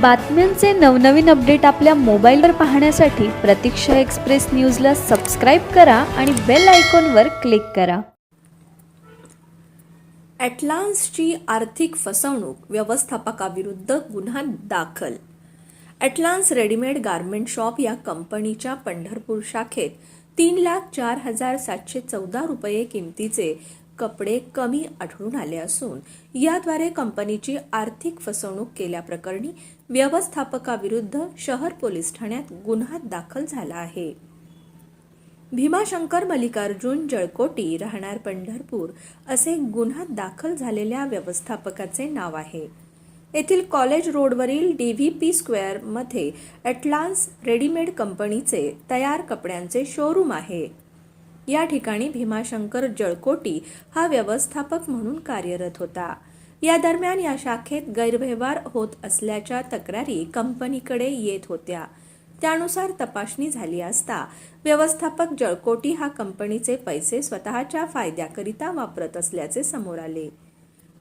बातम्यांचे नवनवीन अपडेट आपल्या मोबाईलवर पाहण्यासाठी प्रतीक्षा एक्सप्रेस न्यूजला सबस्क्राईब करा आणि बेल आयकॉनवर क्लिक करा. ॲटलान्सची आर्थिक फसवणूक व्यवस्थापकाविरुद्ध गुन्हा दाखल. ॲटलान्स रेडीमेड गारमेंट शॉप या कंपनीच्या पंढरपूर शाखेत तीन लाख चार हजार सातशे चौदा रुपये किमतीचे कपडे कमी आढळून आले असून याद्वारे कंपनीची आर्थिक फसवणूक केल्याप्रकरणी व्यवस्थापकाविरुद्ध शहर पोलीस ठाण्यात गुन्हा दाखल झाला आहे. भीमाशंकर मल्लिकार्जुन जळकोटी राहणार पंढरपूर असे गुन्हा दाखल झालेल्या व्यवस्थापकाचे नाव आहे. येथील कॉलेज रोडवरील डी व्ही पी स्क्वेअरमध्ये ॲटलान्स रेडीमेड कंपनीचे तयार कपड्यांचे शोरूम आहे. या ठिकाणी भीमाशंकर जळकोटी हा व्यवस्थापक म्हणून कार्यरत होता. या दरम्यान या शाखेत गैरव्यवहार होत असल्याच्या तक्रारी कंपनीकडे येत होत्या. त्यानुसार तपासणी झाली असता व्यवस्थापक जळकोटी हा कंपनीचे पैसे स्वतःच्या फायद्याकरिता वापरत असल्याचे समोर आले.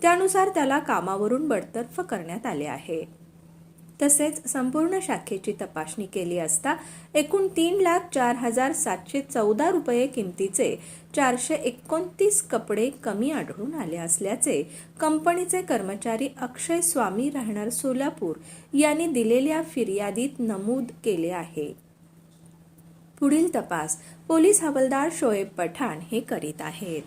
त्यानुसार त्याला कामावरून बडतर्फ करण्यात आले आहे. तसेच संपूर्ण शाखेची तपासणी केली असता एकूण तीन लाख चार हजार सातशे चौदा रुपये किमतीचे चारशे एकोणतीस कपडे कमी आढळून आले असल्याचे कंपनीचे कर्मचारी अक्षय स्वामी राहणार सोलापूर यांनी दिलेल्या फिर्यादीत नमूद केले आहे. पुढील तपास पोलीस हवालदार शोएब पठाण हे करीत आहेत.